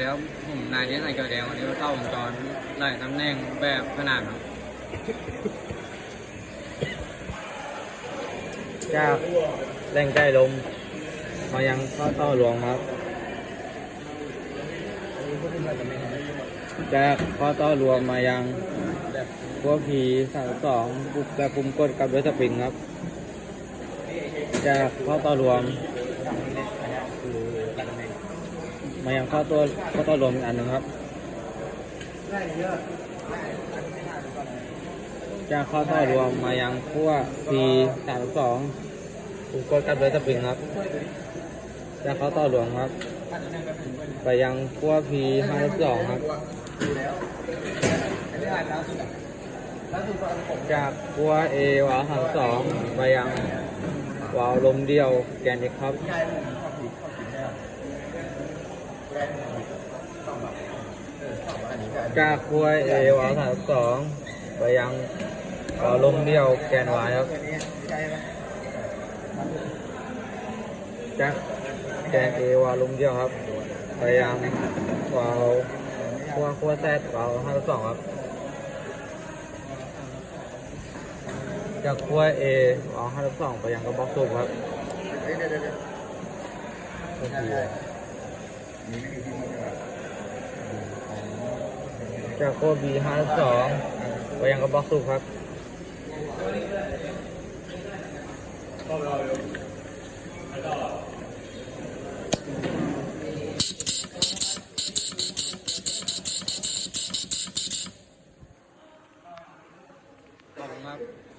แล้วผมนายที่ใส่เกลือแดงวันนี้ก็เข้าวงจรไล่ตำแหน่งแบบขนาดครับจากแรงใจลมมายังข้อต่อหลวงครับจากข้อต่อรวมมายังพวกผีสามสองบุกและปุ่มกดกับด้วยสปริงครับจากข้อต่อรวม มายังข้อตัวข้อต่อรวมอันหนึ่งครับจากข้อต่อรวมมายังขั้ว P สามสองปุ่มกดกับด้วยสปริงครับจากข้อต่อรวมครับ ไปยังขั้ว P ห้าสองครับจากขั้ว A วาล์วสามสองไปยังวาวลมเดียวแกนเอกครับ จากขั้ว A วาล์วสามสองไปยังวาลมเดียวแกน Y ครับจากแกน A วาล์วลมเดียวครับไปยังวาล์วขั้วขั้ว Z วาล์วห้าสองครับจากขั้ว A วาล์วห้าสองไปยังกระบอกสูบครับ จากโคบีห้าสองไปยังกระบอกสุกครับขอบคุครับ